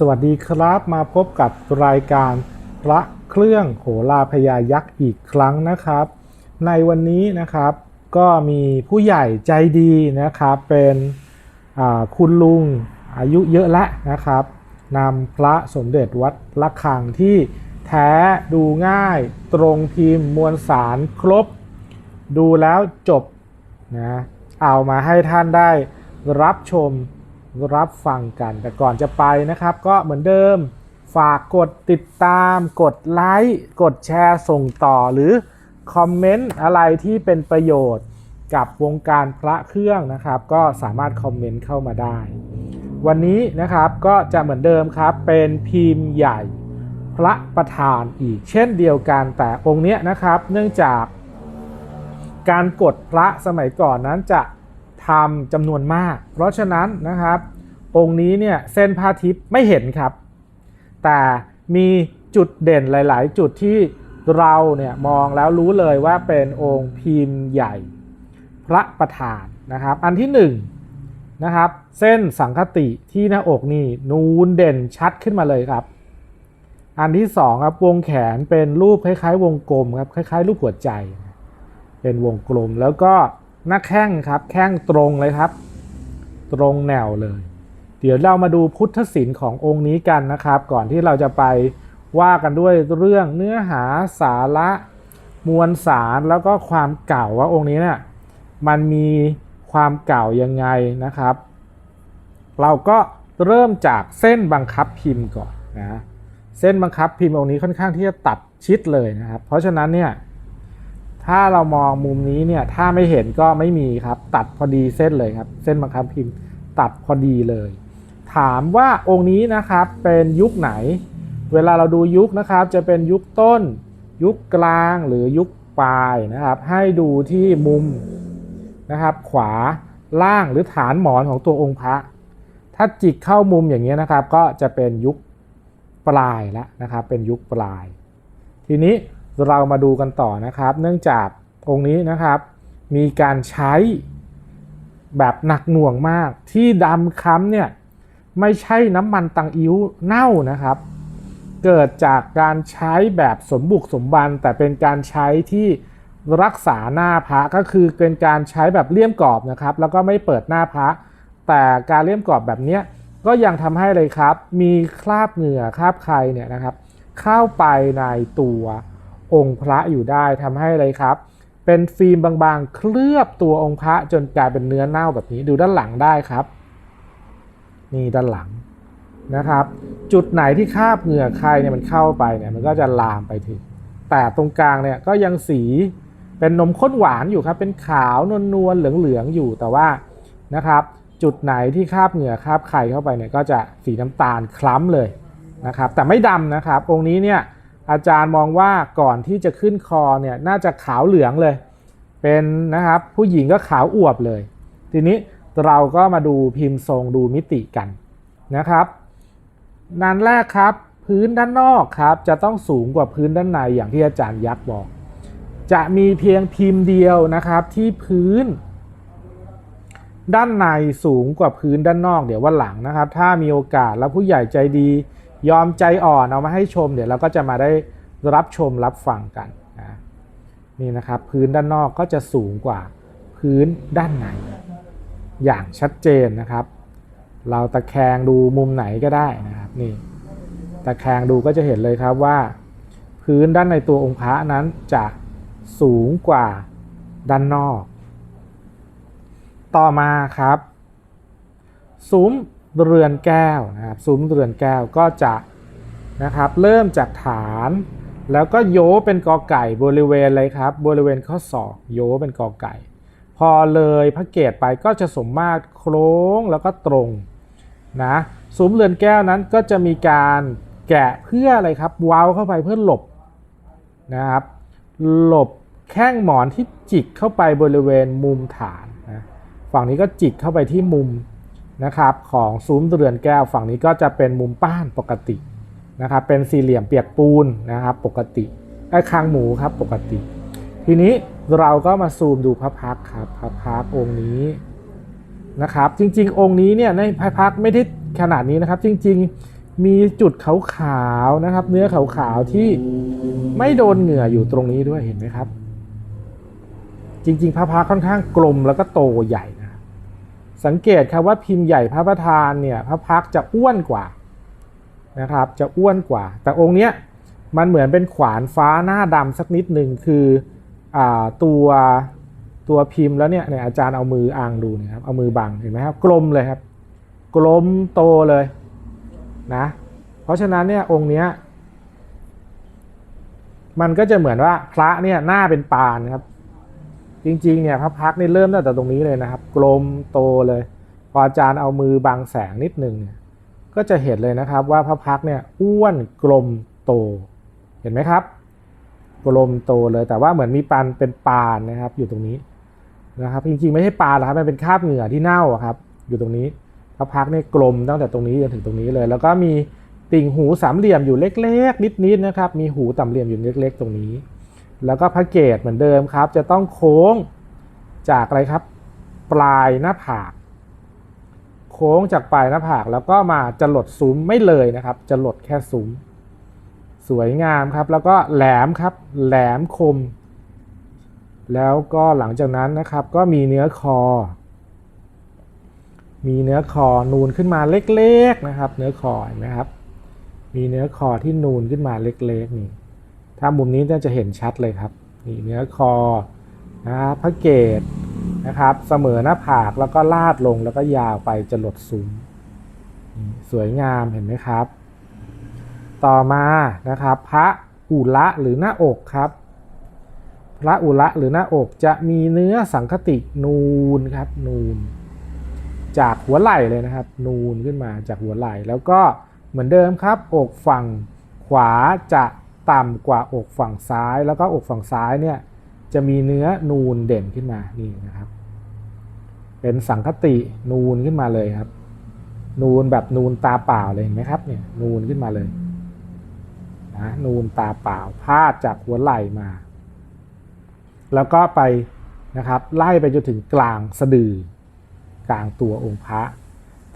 สวัสดีครับมาพบกับรายการพระเครื่องโหราพยายักษ์อีกครั้งนะครับ ในวันนี้นะครับก็มีผู้ใหญ่ใจดีนะครับเป็นคุณลุงอายุเยอะแล้วนะครับนำพระสมเด็จวัดละคังที่แท้ดูง่ายตรงพิมพ์มวลสารครบ ดูแล้วจบนะเอามาให้ท่านได้รับชม รับฟังกัน แต่ก่อนจะไปนะครับ ก็เหมือนเดิมฝากกดติดตาม กดไลค์กดแชร์ส่งต่อหรือคอมเมนต์อะไรที่เป็นประโยชน์กับวงการพระเครื่องนะครับ ก็สามารถคอมเมนต์เข้ามาได้ วันนี้นะครับก็จะเหมือนเดิมครับ เป็นพิมพ์ใหญ่พระประธานอีกเช่นเดียวกันแต่องค์เนี้ยนะครับ เนื่องจากการกดพระสมัยก่อนนั้นจะ ทำจำนวนมาก เพราะฉะนั้นนะครับ องค์นี้เนี่ยเส้นผ้าทิพย์ไม่เห็นครับ แต่มีจุดเด่นหลาย ๆ จุดที่เราเนี่ยมองแล้วรู้เลยว่าเป็นองค์พิมพ์ใหญ่ พระประธานนะครับ อันที่หนึ่งนะครับเส้นสังคติที่หน้าอกนี่นูนเด่นชัดขึ้นมาเลยครับ อันที่สองครับวงแขนเป็นรูปคล้าย ๆ วงกลมครับคล้าย ๆ รูปหัวใจ เป็นวงกลมแล้วก็ หน้าแข้งครับ แข้งตรงเลยครับ ตรงแนวเลย เดี๋ยวเรามาดูพุทธศิลป์ขององค์นี้กันนะครับ ก่อนที่เราจะไปว่ากันด้วยเรื่องเนื้อหาสาระมวลสารแล้วก็ความเก่าว่าองค์นี้เนี่ยมันมีความเก่ายังไงนะครับ เราก็เริ่มจากเส้นบังคับพิมพ์ก่อนนะเส้นบังคับพิมพ์องค์นี้ค่อนข้างที่จะตัดชิดเลยนะครับ เพราะฉะนั้นเนี่ย ถ้าเรามองมุมนี้เนี่ยถ้าไม่เห็นก็ไม่มีครับ ตัดพอดีเส้นเลยครับ เส้นบังคับพิมพ์ตัดพอดีเลย ถามว่าองค์นี้นะครับเป็นยุคไหน เวลาเราดูยุคนะครับ จะเป็นยุคต้น ยุคกลางหรือยุคปลายนะครับ ให้ดูที่มุมนะครับ ขวาล่างหรือฐานหมอนของตัวองค์พระ ถ้าจิกเข้ามุมอย่างนี้ยนะครับ ก็จะเป็นยุคปลายแล้วนะครับ เป็นยุคปลาย ทีนี้ เรามาดูกันต่อนะครับ เนื่องจากองค์นี้นะครับมีการใช้แบบหนักหน่วงมาก ที่ดำค้ำเนี่ยไม่ใช่น้ำมันตังอิ้วเน่านะครับ เกิดจากการใช้แบบสมบุกสมบัน แต่เป็นการใช้ที่รักษาหน้าพระก็คือเป็นการใช้แบบเลี่ยมกรอบนะครับ แล้วก็ไม่เปิดหน้าพระ แต่การเลี่ยมกรอบแบบนี้ก็ยังทำให้เลยครับ มีคราบเหงื่อคราบใครเนี่ยนะครับ เข้าไปในตัว องค์พระอยู่ได้ทำให้เลยครับ เป็นฟิล์มบางๆ เคลือบตัวองค์พระจนกลายเป็นเนื้อเน่าแบบนี้ดูด้านหลังได้ครับ นี่ด้านหลังนะครับ จุดไหนที่คาบเหงื่อใครเนี่ยมันเข้าไปเนี่ยมันก็จะลามไปถึง แต่ตรงกลางเนี่ยก็ยังสีเป็นนมข้นหวานอยู่ครับ เป็นขาวนวลๆเหลืองๆอยู่แต่ว่านะครับ จุดไหนที่คาบเหงื่อคาบไข่เข้าไปเนี่ยก็จะสีน้ำตาลคล้ำเลยนะครับ แต่ไม่ดำนะครับ องค์นี้เนี่ย อาจารย์มองว่าก่อนที่จะขึ้นคอเนี่ยน่าจะขาวเหลืองเลย เป็นนะครับผู้หญิงก็ขาวอวบเลย ทีนี้เราก็มาดูพิมพ์ทรงดูมิติกันนะครับนันแรกครับพื้นด้านนอกครับจะต้องสูงกว่าพื้นด้านในอย่างที่อาจารย์ยักษ์บอก จะมีเพียงพิมพ์เดียวนะครับที่พื้น ด้านในสูงกว่าพื้นด้านนอก เดี๋ยววันหลังนะครับ ถ้ามีโอกาสแล้วผู้ใหญ่ใจดี ยอมใจอ่อนเอามาให้ชม เดี๋ยวเราก็จะมาได้รับชมรับฟังกันนะนี่นะครับพื้นด้านนอกก็จะสูงกว่าพื้นด้านในอย่างชัดเจนนะครับ เราตะแคงดูมุมไหนก็ได้นะครับนี่ตะแคงดูก็จะเห็นเลยครับว่า พื้นด้านในตัวองค์พระนั้นจะสูงกว่าด้านนอก ต่อมาครับ ซุ้ม เรือนแก้วนะครับซุ้มเรือนแก้วก็จะนะครับเริ่มจากฐาน แล้วก็โยเป็นกอไก่บริเวณเลยครับบริเวณข้อศอกโยเป็นกอไก่ พอเลยพระเกตไปก็จะสมมาตรโค้งแล้วก็ตรงนะซุ้มเรือนแก้วนั้นก็จะมีการแกะเพื่ออะไรครับเว้าเข้าไปเพื่อหลบนะครับหลบแข้งหมอนที่จิกเข้าไปบริเวณมุมฐานนะฝั่งนี้ก็จิกเข้าไปที่มุม นะครับของซุ้มเรือนแก้วฝั่งนี้ก็จะเป็นมุมป้านปกตินะครับเป็นสี่เหลี่ยมเปียกปูนนะครับปกติไอ้คางหมูครับปกติ ทีนี้เราก็มาซูมดูพระพักครับพระพักองค์นี้นะครับจริงๆ องค์นี้เนี่ยในพระพักไม่ได้ขนาดนี้นะครับ จริงๆมีจุดขาวๆนะครับ เนื้อขาวๆที่ไม่โดนเหงื่ออยู่ตรงนี้ด้วยเห็นไหมครับ จริง ๆ พระพักค่อนข้างกลมแล้วก็โตใหญ่ สังเกตครับว่าพิมพ์ใหญ่พระประธานเนี่ยพระพักจะอ้วนกว่านะครับจะอ้วนกว่า แต่องค์เนี้ยมันเหมือนเป็นขวานฟ้าหน้าดำสักนิดหนึ่งคืออตัวตัวพิมพ์แล้วเนี่ยเนี่ยอาจารย์เอามืออ่างดูนะครับเอามือบังเห็นไหมครับกลมเลยครับ กลมโตเลยนะเพราะฉะนั้นเนี่ยองค์เนี้ยมันก็จะเหมือนว่าพระเนี่ยหน้าเป็นปานครับ จริงๆเนี่ยพระพักนี่เริ่มตั้งแต่ตรงนี้เลยนะครับ กลมโตเลย พออาจารย์เอามือบังแสงนิดนึงเนี่ยก็จะเห็นเลยนะครับว่าพระพักเนี่ยอ้วนกลมโต เห็นไหมครับ กลมโตเลยแต่ว่าเหมือนมีปานเป็นปานนะครับ อยู่ตรงนี้นะครับจริงๆไม่ใช่ปานหรอกครับมันเป็นคราบเหงื่อที่เน่าครับ อยู่ตรงนี้พระพักเนี่ยกลมตั้งแต่ตรงนี้จนถึงตรงนี้เลย แล้วก็มีติ่งหูสามเหลี่ยมอยู่เล็ก ๆ นิดๆนะครับ มีหูต่ำเหลี่ยมอยู่เล็ก ๆ ตรงนี้ แล้วก็พระเกศเหมือนเดิมครับ จะต้องโค้งจากอะไรครับ ปลายหน้าผาก โค้งจากปลายหน้าผากแล้วก็มาจะหลดซุ้มไม่เลยนะครับ จะหลดแค่ซุ้ม สวยงามครับ แล้วก็แหลมครับ แหลมคม แล้วก็หลังจากนั้นนะครับ ก็มีเนื้อคอ มีเนื้อคอนูนขึ้นมาเล็กๆนะครับ เนื้อคอเห็นไหมครับ มีเนื้อคอที่นูนขึ้นมาเล็กๆนี่ ถ้ามุมนี้น่าจะเห็นชัดเลยครับนี่เนื้อคอนะพระเกตนะครับ เสมอหน้าผากแล้วก็ลาดลงแล้วก็ยาวไปจะหลดซุ้มสวยงามเห็นไหมครับ ต่อมานะครับ พระอุระหรือหน้าอกครับ พระอุระหรือหน้าอกจะมีเนื้อสังคตินูนครับนูน จากหัวไหล่เลยนะครับ นูนขึ้นมาจากหัวไหล่แล้วก็เหมือนเดิมครับ อกฝั่งขวาจะ ต่ำกว่าอกฝั่งซ้าย แล้วก็อกฝั่งซ้ายเนี่ยจะมีเนื้อนูนเด่นขึ้นมานี่นะครับ เป็นสังคตินูนขึ้นมาเลยครับ นูนแบบนูนตาเปล่าเลยเห็นไหมครับเนี่ยนูนขึ้นมาเลยนะนูนตาเปล่าพาดจากหัวไหล่มา แล้วก็ไปนะครับไล่ไปจนถึงกลางสะดือกลางตัวองค์พระ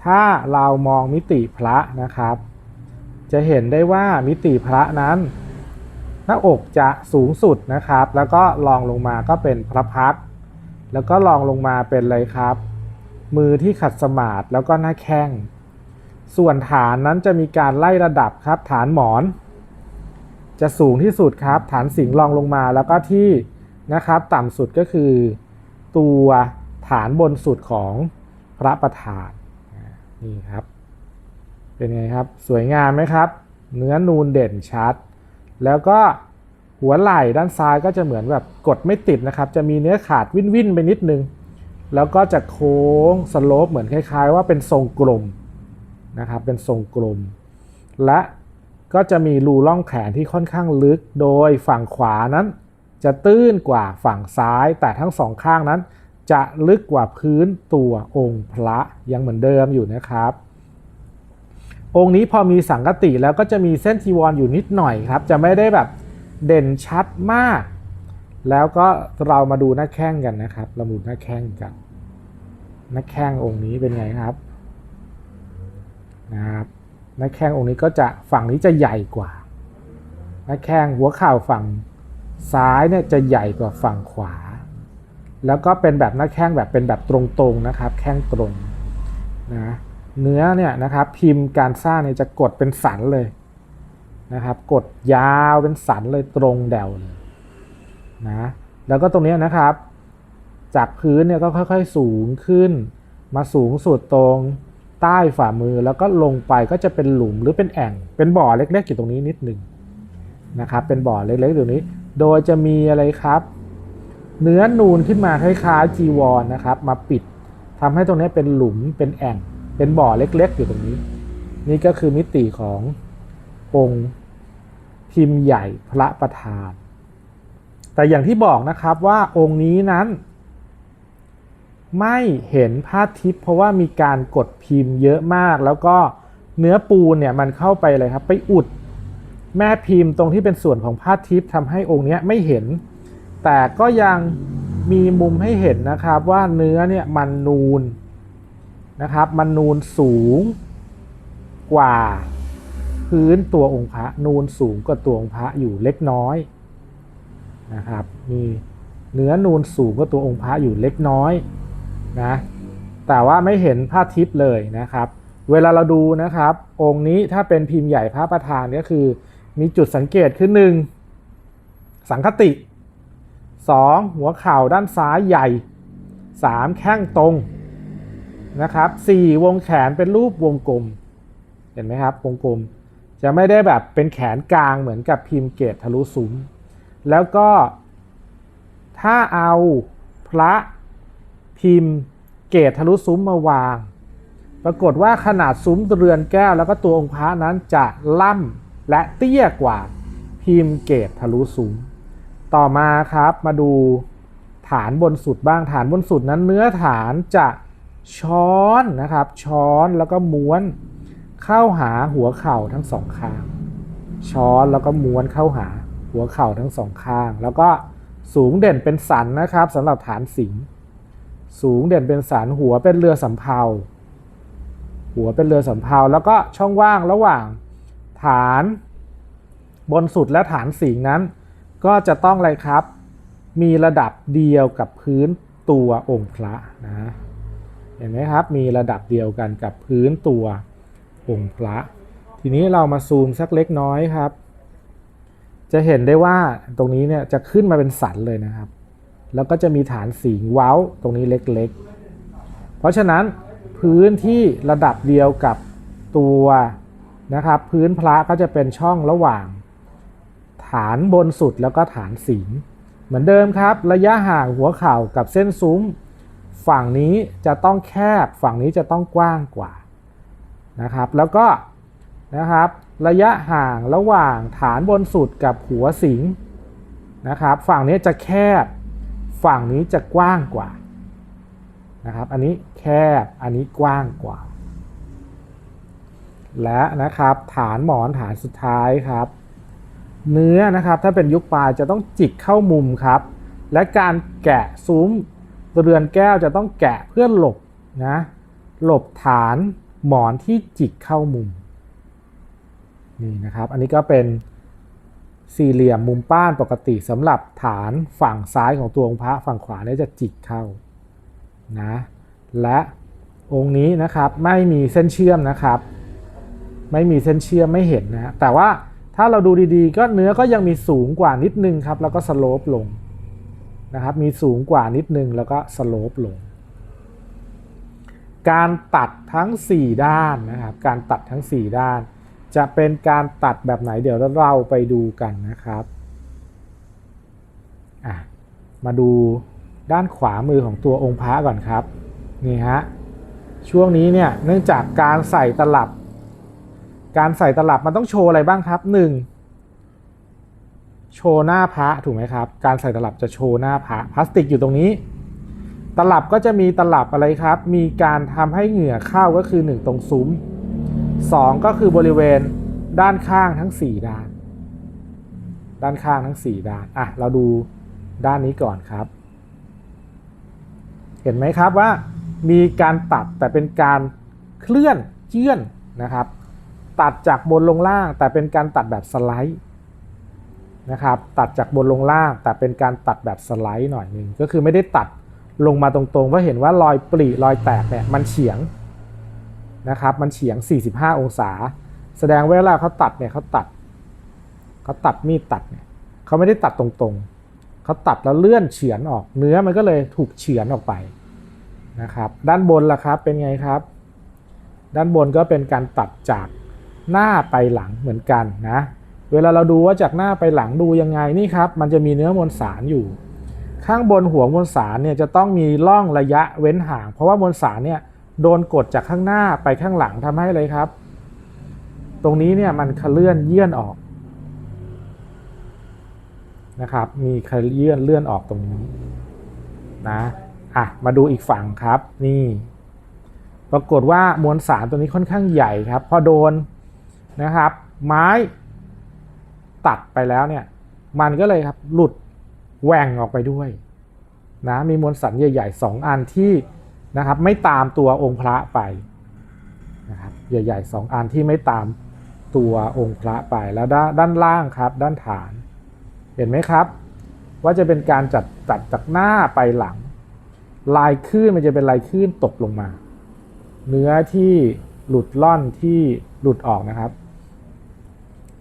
ถ้าเรามองมิติพระนะครับ จะเห็นได้ว่ามิติพระนั้น หน้าอกจะสูงสุดนะครับ แล้วก็ลองลงมาก็เป็นพระพัก แล้วก็ลองลงมาเป็นอะไรครับ มือที่ขัดสมาธิแล้วก็หน้าแข้ง ส่วนฐานนั้นจะมีการไล่ระดับครับ ฐานหมอน จะสูงที่สุดครับ ฐานสิงรองลงมาแล้วก็ที่นะครับ ต่ำสุดก็คือ ตัวฐานบนสุดของพระประธานนี่ครับ เป็นไงครับ สวยงามไหมครับ เนื้อนูนเด่นชัด แล้วก็หัวไหล่ด้านซ้ายก็จะเหมือนแบบกดไม่ติดนะครับ จะมีเนื้อขาดวินวินๆไปนิดนึง แล้วก็จะโค้งสโลปเหมือนคล้าย ๆ ว่าเป็นทรงกลมนะครับ เป็นทรงกลม และก็จะมีรูร่องแขนที่ค่อนข้างลึก โดยฝั่งขวานั้น จะตื้นกว่าฝั่งซ้าย แต่ทั้งสองข้างนั้น จะลึกกว่าพื้นตัวองค์พระยังเหมือนเดิมอยู่นะครับ องค์นี้พอมีสังกติแล้วก็จะมีเส้นจีวรออยู่นิดหน่อยครับ จะไม่ได้แบบเด่นชัดมาก แล้วก็เรามาดูหน้าแข้งกันนะครับเรามาดูหน้าแข้งกันหน้าแข้งองค์นี้เป็นไงครับนะครับหน้าแข้งองค์นี้ก็จะฝั่งนี้จะใหญ่กว่าหน้าแข้งหัวเข่าฝั่งซ้ายเนี่ยจะใหญ่กว่าฝั่งขวา แล้วก็เป็นแบบหน้าแข้งแบบเป็นแบบตรงๆนะครับ แข้งตรงนะ เนื้อเนี่ยนะครับพิมพ์การสร้างเนี่ยจะกดเป็นสันเลยนะครับ กดยาวเป็นสันเลยตรงแดวเลยนะแล้วก็ตรงนี้นะครับ จากพื้นเนี่ยก็ค่อยๆสูงขึ้น มาสูงสุดตรงใต้ฝ่ามือแล้วก็ลงไปก็จะเป็นหลุมหรือเป็นแอ่ง เป็นบ่อเล็กๆอยู่ตรงนี้นิดหนึ่งนะครับ เป็นบ่อเล็กๆอยู่นี้ โดยจะมีอะไรครับ เนื้อนูนขึ้นมาคล้ายๆจีวรนะครับ มาปิดทำให้ตรงนี้เป็นหลุมเป็นแอ่ง เป็นบ่อเล็กๆ อยู่ตรงนี้ นี่ก็คือมิติขององค์พิมพ์ใหญ่พระประธาน แต่อย่างที่บอกนะครับว่าองค์นี้นั้น ไม่เห็นผ้าทิพย์เพราะว่ามีการกดพิมพ์เยอะมาก แล้วก็เนื้อปูนเนี่ยมันเข้าไปเลยครับ ไปอุดแม่พิมพ์ตรงที่เป็นส่วนของผ้าทิพย์ทำให้องค์นี้ไม่เห็น แต่ก็ยังมีมุมให้เห็นนะครับว่าเนื้อเนี่ยมันนูน นะครับ มันนูนสูงกว่าพื้นตัวองค์พระนูนสูงกว่าตัวองค์พระอยู่เล็กน้อยนะครับมีเนื้อนูนสูงกว่าตัวองค์พระอยู่เล็กน้อยนะแต่ว่าไม่เห็นผ้าทิพย์เลยนะครับ เวลาเราดูนะครับ องค์นี้ถ้าเป็นพิมพ์ใหญ่พระประธานก็คือมีจุดสังเกตคือหนึ่งสังคติ 2. หัวเข่าด้านซ้ายใหญ่ 3. แข้งตรง นะครับ 4. วงแขนเป็นรูปวงกลม เห็นไหมครับ วงกลม จะไม่ได้แบบเป็นแขนกลางเหมือนกับพิมพ์เกตทะลุซุ้ม แล้วก็ถ้าเอาพระพิมพ์เกตทะลุซุ้มมาวาง ปรากฏว่าขนาดซุ้มเรือนแก้ว แล้วก็ตัวองค์พระนั้นจะล่ำและเตี้ยกว่าพิมพ์เกตทะลุซุ้ม ต่อมาครับมาดูฐานบนสุดบ้างฐานบนสุดนั้นเนื้อฐานจะ ช้อนนะครับ ช้อนแล้วก็ม้วนเข้าหาหัวเข่าทั้งสองข้าง ช้อนแล้วก็ม้วนเข้าหาหัวเข่าทั้งสองข้าง แล้วก็สูงเด่นเป็นสันนะครับสำหรับฐานสิงสูงเด่นเป็นสันหัวเป็นเรือสำเภาหัวเป็นเรือสำเภาแล้วก็ช่องว่างระหว่างฐานบนสุดและฐานสิงนั้น ก็จะต้องอะไรครับ มีระดับเดียวกับพื้นตัวองค์พระนะ ห็นไหมครับ มีระดับเดียวกันกับพื้นตัวองค์พระ ทีนี้เรามาซูมสักเล็กน้อยครับ จะเห็นได้ว่าตรงนี้เนี่ยจะขึ้นมาเป็นสันเลยนะครับ แล้วก็จะมีฐานสีเว้าตรงนี้เล็กๆ เพราะฉะนั้นพื้นที่ระดับเดียวกับตัวนะครับ พื้นพระก็จะเป็นช่องระหว่าง ฐานบนสุดแล้วก็ฐานสีเหมือนเดิมครับ ระยะห่างหัวเข่ากับเส้นซุ้ม ฝั่งนี้จะต้องแคบฝั่งนี้จะต้องกว้างกว่านะครับ แล้วก็นะครับระยะห่างระหว่างฐานบนสุดกับหัวสิงนะครับ ฝั่งนี้จะแคบ ฝั่งนี้จะกว้างกว่านะครับ อันนี้แคบอันนี้กว้างกว่า และนะครับฐานหมอนฐานสุดท้ายครับ เนื้อนะครับถ้าเป็นยุคปลายจะต้องจิกเข้ามุมครับ และการแกะซุ้ม เรือนแก้วจะต้องแกะเพื่อหลบนะหลบฐานหมอนที่จิกเข้ามุมนี่นะครับ อันนี้ก็เป็นสี่เหลี่ยมมุมป้านปกติสำหรับฐานฝั่งซ้ายของตัวองค์พระฝั่งขวาเนี่ยจะจิกเข้านะและองค์นี้นะครับไม่มีเส้นเชื่อมนะครับ ไม่มีเส้นเชื่อมไม่เห็นนะแต่ว่าถ้าเราดูดีๆ ก็เนื้อก็ยังมีสูงกว่านิดนึงครับ แล้วก็สโลปลง นะครับมีสูงกว่านิดนึงแล้วก็สโลปลง การตัดทั้ง 4 ด้านนะครับการตัดทั้ง 4 ด้าน จะเป็นการตัดแบบไหนเดี๋ยวเราไปดูกันนะครับมาดูด้านขวามือของตัวองค์พระก่อนครับนี่ฮะช่วงนี้เนี่ยเนื่องจากการใส่ตลับ การใส่ตลับมันต้องโชว์อะไรบ้างครับ 1. โชว์หน้าพระถูกไหมครับ การใส่ตลับจะโชว์หน้าพระพลาสติกอยู่ตรงนี้ ตลับก็จะมีตลับอะไรครับ มีการทำให้เหงื่อเข้าก็คือ 1 ตรงซุ้ม 2 ก็คือบริเวณด้านข้างทั้ง 4 ด้าน ด้านข้างทั้ง 4 ด้าน อะ เราดูด้านนี้ก่อนครับ เห็นไหมครับว่ามีการตัดแต่เป็นการเคลื่อนเจื่อนนะครับ ตัดจากบนลงล่างแต่เป็นการตัดแบบสไลด์ นะครับตัดจากบนลงล่าง แต่เป็นการตัดแบบสไลด์หน่อยหนึ่งก็คือไม่ได้ตัดลงมาตรงๆเพราะเห็นว่ารอยปริรอยแตกเนี่ยมันเฉียงนะครับมันเฉียง 45 องศา แสดงว่าเวลาเขาตัดเนี่ยเขาตัดเขาตัดมีดตัดเนี่ยเขาไม่ได้ตัดตรงๆเขาตัดแล้วเลื่อนเฉือนออก เนื้อมันก็เลยถูกเฉือนออกไปนะครับด้านบนล่ะครับเป็นไงครับ ด้านบนก็เป็นการตัดจากหน้าไปหลังเหมือนกันนะ เวลาเราดูว่าจากหน้าไปหลังดูยังไงนี่ครับ มันจะมีเนื้อมวลสารอยู่ ข้างบนหัวมวลสารเนี่ยจะต้องมีร่องระยะเว้นห่าง เพราะว่ามวลสารเนี่ยโดนกดจากข้างหน้าไปข้างหลังทำให้เลยครับ ตรงนี้เนี่ยมันเคลื่อนเยื่อนออกนะครับ มีเคลื่อนเลื่อนออกตรงนี้นะอะมาดูอีกฝั่งครับนี่ ปรากฏว่ามวลสารตัวนี้ค่อนข้างใหญ่ครับ พอโดนนะครับ ไม้ ตัดไปแล้วเนี่ยมันก็เลยครับหลุดแหว่งออกไปด้วยนะมีมวลสารใหญ่ๆสองอันที่นะครับไม่ตามตัวองค์พระไปนะครับใหญ่ๆสองอันที่ไม่ตามตัวองค์พระไปแล้วด้านด้านล่างครับ ด้านฐาน เห็นไหมครับ ว่าจะเป็นการจัดตัดจากหน้าไปหลัง ลายคลื่นมันจะเป็นลายคลื่นตกลงมา เนื้อที่หลุดล่อนที่หลุดออกนะครับ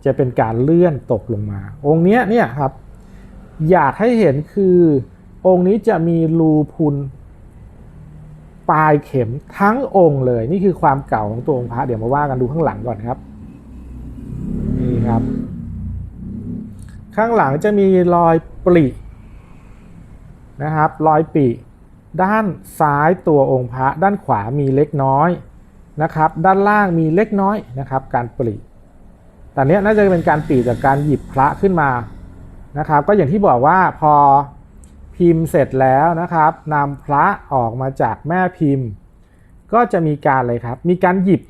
จะเป็นการเลื่อนตกลงมา องค์เนี้ยเนี่ยครับ อยากให้เห็นคือองค์นี้จะมีรูพุนปลายเข็มทั้งองค์เลย นี่คือความเก่าของตัวองค์พระเดี๋ยวมาว่ากันดูข้างหลังก่อนครับนี่ครับ ข้างหลังจะมีรอยปรินะครับรอยปริด้านซ้ายตัวองค์พระ ด้านขวามีเล็กน้อยนะครับ ด้านล่างมีเล็กน้อยนะครับ การปริ แต่เนี้ยน่าจะเป็นการปริจากการหยิบพระขึ้นมานะครับ ก็อย่างที่บอกว่าพอพิมพ์เสร็จแล้วนะครับนำพระออกมาจากแม่พิมพ์ ก็จะมีการเลยครับ มีการหยิบ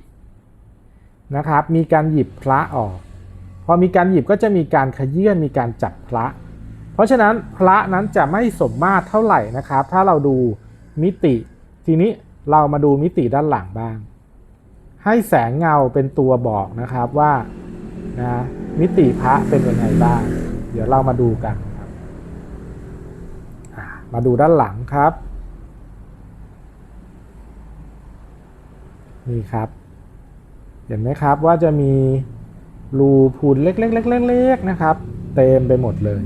นะครับ มีการหยิบพระออก พอมีการหยิบก็จะมีการขยื่นมีการจับพระ เพราะฉะนั้นพระนั้นจะไม่สมมาตรเท่าไหร่นะครับ ถ้าเราดูมิติ ทีนี้เรามาดูมิติด้านหลังบ้าง ให้แสงเงาเป็นตัวบอกนะครับว่า นะมิติพระเป็นยังไงบ้าง เดี๋ยวเรามาดูกันครับมาดูด้านหลังครับ นี่ครับ เห็นไหมครับว่าจะมีรูพูนเล็กๆๆๆนะครับ เต็มไปหมดเลย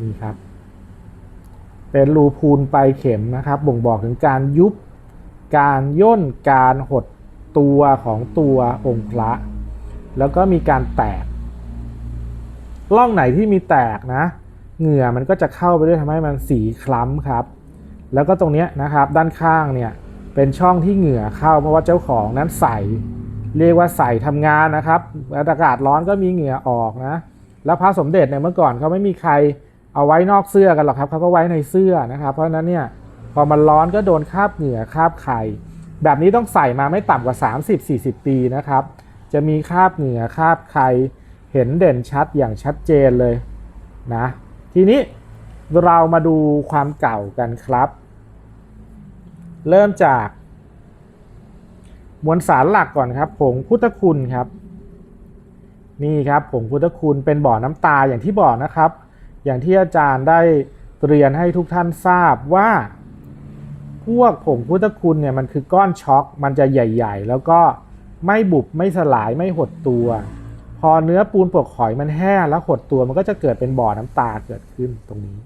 นี่ครับ เป็นรูพูนปลายเข็มนะครับ บ่งบอกถึงการยุบการย่นการหด ตัวของตัวองค์พระ แล้วก็มีการแตกร่องไหนที่มีแตกนะ เหงื่อมันก็จะเข้าไปด้วยทำให้มันสีคล้ำครับ แล้วก็ตรงเนี้ยนะครับด้านข้างเนี่ยเป็นช่องที่เหงื่อเข้าเพราะว่าเจ้าของนั้นใส่ เรียกว่าใส่ทำงานนะครับอากาศร้อนก็มีเหงื่อออกนะ แล้วพระสมเด็จเนี่ยเมื่อก่อนเขาไม่มีใครเอาไว้นอกเสื้อกันหรอกครับเขาก็ไว้ในเสื้อนะครับ เพราะนั้นเนี่ยพอมันร้อนก็โดนคาบเหงื่อคาบไข่ แบบนี้ต้องใส่มาไม่ต่ำกว่า 30-40 ปีนะครับ จะมีคราบเหงื่อคราบไข่เห็นเด่นชัดอย่างชัดเจนเลยนะทีนี้เรามาดูความเก่ากันครับ เริ่มจาก มวลสารหลักก่อนครับผงพุทธคุณครับ นี่ครับผงพุทธคุณเป็นบ่อน้ำตาอย่างที่บอกนะครับ อย่างที่อาจารย์ได้เรียนให้ทุกท่านทราบว่า พวกผงพุทธคุณเนี่ยมันคือก้อนช็อกมันจะใหญ่ ๆ แล้วก็ไม่บุบไม่สลายไม่หดตัว พอเนื้อปูนปลอกหอยมันแห้งแล้วหดตัวมันก็จะเกิดเป็นบ่อน้ำตาเกิดขึ้นตรงนี้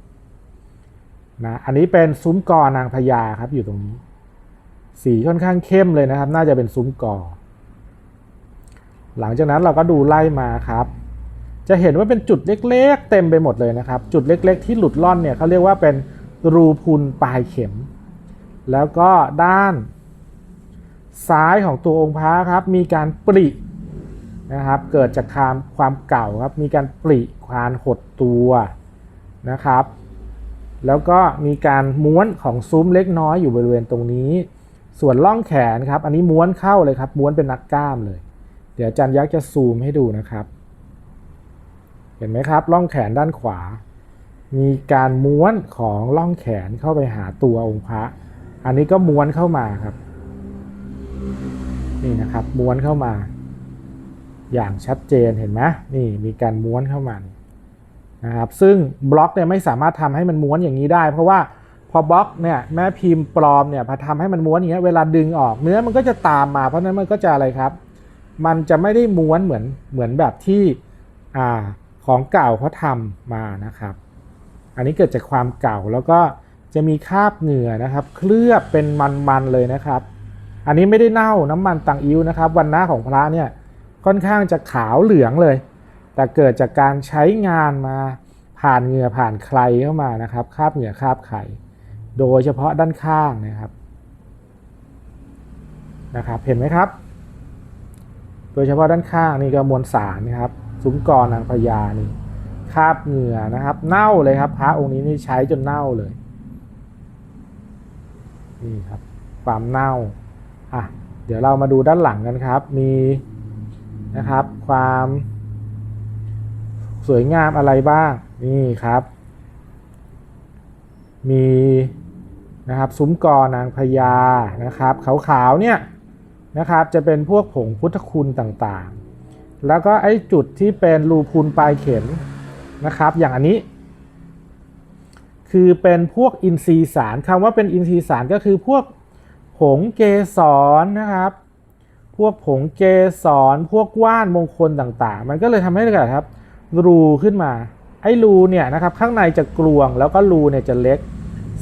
นะอันนี้เป็นซุ้มกอนางพญาครับอยู่ตรงนี้ สีค่อนข้างเข้มเลยนะครับ น่าจะเป็นซุ้มกอ หลังจากนั้นเราก็ดูไล่มาครับ จะเห็นว่าเป็นจุดเล็กๆ เต็มไปหมดเลยนะครับ จุดเล็ก ๆ ที่หลุดล่อนเนี่ยเขาเรียกว่าเป็นรูพุนปลายเข็ม แล้วก็ด้านซ้ายของตัวองค์พระครับ มีการปรินะครับ เกิดจากความความเก่าครับ มีการปริความหดตัวนะครับ แล้วก็มีการม้วนของซุ้มเล็กน้อยอยู่บริเวณตรงนี้ ส่วนล่องแขนครับ อันนี้ม้วนเข้าเลยครับ ม้วนเป็นนักกล้ามเลย เดี๋ยวอาจารย์ยักษ์จะซูมให้ดูนะครับ เห็นไหมครับล่องแขนด้านขวา มีการม้วนของล่องแขนเข้าไปหาตัวองค์พระ อันนี้ก็ม้วนเข้ามาครับ นี่นะครับม้วนเข้ามา อย่างชัดเจนเห็นไหมนี่มีการม้วนเข้ามานะครับซึ่งบล็อกเนี่ยไม่สามารถทำให้มันม้วนอย่างนี้ได้ เพราะว่าพอบล็อกเนี่ยแม่พิมพ์ปลอมเนี่ยพอทำให้มันม้วนอย่างเงี้ยเวลาดึงออกเนื้อมันก็จะตามมาเพราะฉะนั้นมันก็จะอะไรครับ มันจะไม่ได้ม้วนเหมือนเหมือนแบบที่อ่าของเก่าเขาทำมานะครับ อันนี้เกิดจากความเก่าแล้วก็ จะมีคราบเหงื่อนะครับ เคลือบเป็นมันๆเลยนะครับ อันนี้ไม่ได้เน่าน้ำมันตังอิ้วนะครับ วันหน้าของพระเนี่ยค่อนข้างจะขาวเหลืองเลย แต่เกิดจากการใช้งานมาผ่านเหงื่อผ่านใครเข้ามานะครับคราบเหงื่อคราบไข่โดยเฉพาะด้านข้างนะครับนะครับ เห็นไหมครับ โดยเฉพาะด้านข้างนี่ก็มวลสารนะครับซุ้มกรนางพญานี่คราบเหงื่อนะครับ เน่าเลยครับพระองค์นี้นี่ใช้จนเน่าเลย นี่ครับ ความเน่าอะเดี๋ยวเรามาดูด้านหลังกันครับ มีนะครับ ความสวยงามอะไรบ้าง นี่ครับ มีนะครับซุ้มกอนางพญานะครับขาวๆเนี่ยนะครับจะเป็นพวกผงพุทธคุณต่างๆ แล้วก็ไอ้จุดที่เป็นรูพุนปลายเข็มนะครับ อย่างอันนี้ คือเป็นพวกอินทรีย์สารคำว่าเป็นอินทรีย์สารก็คือพวกผงเกสรนะครับ พวกผงเกสรพวกว่านมงคลต่างๆ มันก็เลยทำให้เกิดครับรูขึ้นมา ไอ้รูเนี่ยนะครับข้างในจะกลวงแล้วก็รูเนี่ยจะเล็ก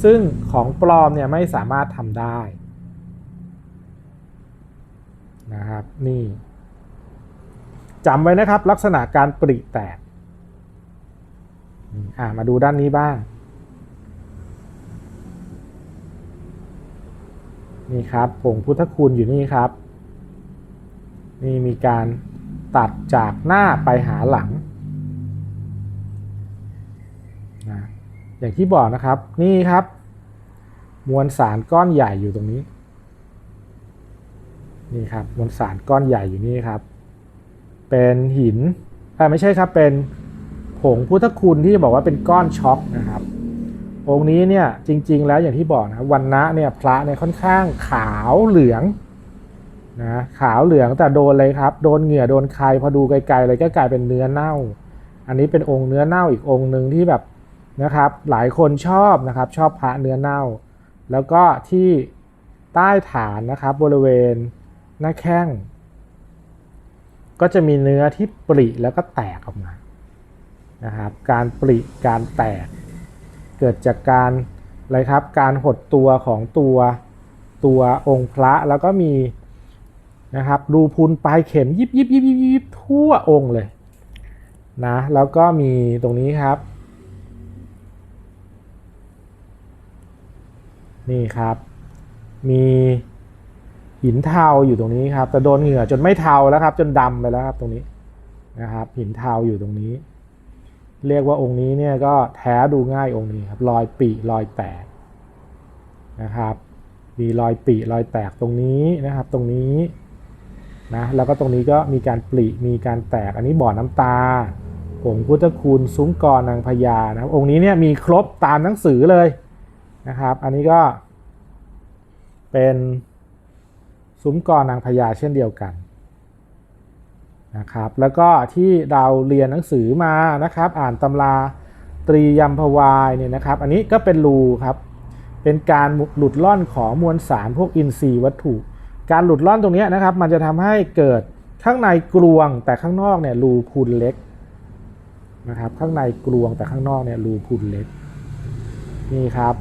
ซึ่งของปลอมเนี่ยไม่สามารถทำได้นะครับนี่จำไว้นะครับลักษณะการปริแตกอ่ามาดูด้านนี้บ้าง นี่ครับผงพุทธคุณอยู่นี่ครับ นี่มีการตัดจากหน้าไปหาหลังนะอย่างที่บอกนะครับนี่ครับ มวลสารก้อนใหญ่อยู่ตรงนี้ นี่ครับมวลสารก้อนใหญ่อยู่นี่ครับ เป็นหินอ่ไม่ใช่ครับเป็นผงพุทธคุณที่บอกว่าเป็นก้อนช็อกนะครับ องค์นี้เนี่ยจริง ๆ แล้วอย่างที่บอกนะวันนะเนี่ยพระเนี่ยค่อนข้างขาวเหลืองนะขาวเหลืองแต่โดนเลยครับ โดนเหงื่อโดนใครพอดูไกลๆเลยก็กลายเป็นเนื้อเน่า อันนี้เป็นองค์เนื้อเน่าอีกองค์หนึ่งที่แบบนะครับหลายคนชอบนะครับชอบพระเนื้อเน่า แล้วก็ที่ใต้ฐานนะครับบริเวณหน้าแข้ง ก็จะมีเนื้อที่ปริแล้วก็แตกออกมานะครับการปริการแตก เกิดจากการอะไรครับการหดตัวของตัวตัวองค์พระแล้วก็มีนะครับรูพุนปลายเข็มยิบยิบยิบยิบยิบทั่วองค์เลยนะแล้วก็มีตรงนี้ครับ นี่ครับ มีหินเทาอยู่ตรงนี้ครับแต่โดนเหงื่อจนไม่เทาแล้วครับ จนดำไปแล้วครับตรงนี้นะครับ หินเทาอยู่ตรงนี้ เรียกว่าองค์นี้เนี่ยก็แท้ดูง่ายองค์นี้ครับรอยปีรอยแตกนะครับ มีรอยปีรอยแตกตรงนี้นะครับ ตรงนี้นะแล้วก็ตรงนี้ก็มีการปริมีการแตกอันนี้บ่อน้ำตาผงพุทธคุณซุ้มกรนางพญานะครับองค์นี้เนี่ยมีครบตามหนังสือเลยนะครับ อันนี้ก็เป็นซุ้มกรนางพญาเช่นเดียวกัน นะครับแล้วก็ที่เราเรียนหนังสือมานะครับ อ่านตำราตรียมพวายเนี่ยนะครับ อันนี้ก็เป็นรูครับ เป็นการหลุดล่อนของมวลสารพวกอินทรีย์วัตถุ การหลุดล่อนตรงนี้นะครับ มันจะทำให้เกิดข้างในกลวงแต่ข้างนอกเนี่ยรูพุนเล็กนะครับข้างในกลวงแต่ข้างนอกเนี่ยรูพุนเล็กนี่ครับ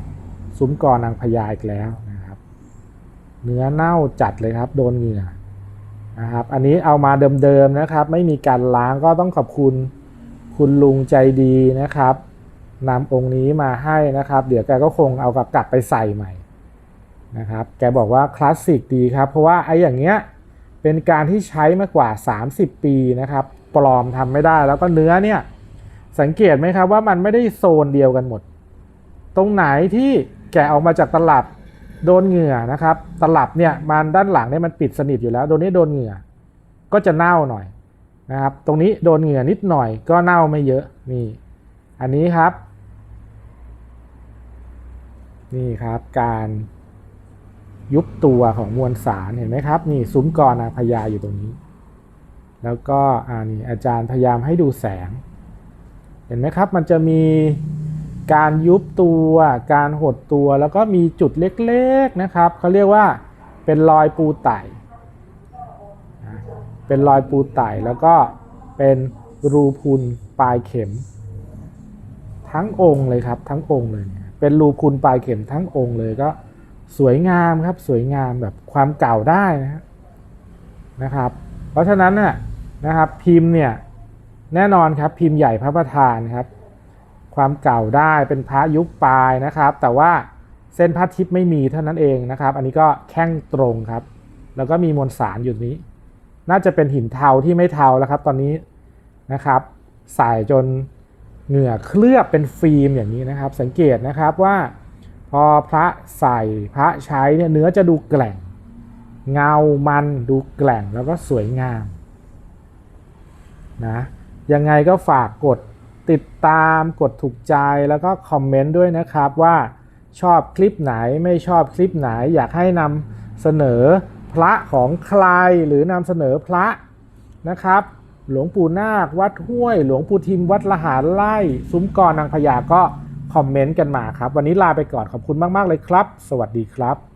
ซุ้มกรนางพญาอีกแล้วนะครับ เนื้อเน่าจัดเลยครับ โดนเหงื่อ นะครับ อันนี้เอามาเดิมๆนะครับ ไม่มีการล้างก็ต้องขอบคุณคุณลุงใจดีนะครับนำองค์นี้มาให้นะครับ เดี๋ยวแกก็คงเอากลับไปใส่ใหม่นะครับ แกบอกว่าคลาสสิกดีครับ เพราะว่าไอ้อย่างเงี้ยเป็นการที่ใช้มากว่า 30 ปีนะครับ ปลอมทำไม่ได้แล้วก็เนื้อเนี่ยสังเกตไหมครับว่ามันไม่ได้โซนเดียวกันหมด ตรงไหนที่แกะออกมาจากตลับ โดนเหงื่อนะครับ ตลับเนี่ยมันด้านหลังเนี่ยมันปิดสนิทอยู่แล้วโดนนี้โดนเหงื่อ ก็จะเน่าหน่อยนะครับ ตรงนี้โดนเหงื่อนิดหน่อยก็เน่าไม่เยอะนี่ อันนี้ครับ นี่ครับการยุบตัวของมวลสารเห็นไหมครับ นี่ซุ้มกรนางพญาอยู่ตรงนี้ แล้วก็อ่านี่อาจารย์พยายามให้ดูแสง เห็นไหมครับ มันจะมี การยุบตัว การหดตัวแล้วก็มีจุดเล็กๆนะครับเขาเรียกว่าเป็นรอยปูไต่เป็นรอยปูไต่แล้วก็เป็นรูพุนปลายเข็ม ทั้งองค์เลยครับทั้งองค์เลย เป็นรูพุนปลายเข็มทั้งองค์เลยก็สวยงามครับสวยงามแบบความเก่าได้นะครับ เพราะฉะนั้นน่ะนะครับพิมพ์เนี่ยแน่นอนครับพิมพ์ใหญ่พระประธานครับ ความเก่าได้เป็นพระยุคปลายนะครับ แต่ว่าเส้นพระทิพย์ไม่มีเท่านั้นเองนะครับ อันนี้ก็แข้งตรงครับ แล้วก็มีมวลสารอยู่นี้ น่าจะเป็นหินเทาที่ไม่เทาแล้วครับตอนนี้นะครับใส่จนเหงื่อเคลือบเป็นฟิล์มอย่างนี้นะครับ สังเกตนะครับว่าพอพระใส่พระใช้เนี่ยเนื้อจะดูแกล่ง เงามันดูแกล่งแล้วก็สวยงามนะยังไงก็ฝากกด ติดตามกดถูกใจแล้วก็คอมเมนต์ด้วยนะครับว่าชอบคลิปไหนไม่ชอบคลิปไหน อยากให้นำเสนอพระของใครหรือนำเสนอพระนะครับ หลวงปู่นาควัดห้วย หลวงปู่ทิมวัดละหารไล่ซุ้มกอนางพญาก็คอมเมนต์กันมาครับ วันนี้ลาไปก่อนขอบคุณมาก ๆ เลยครับ สวัสดีครับ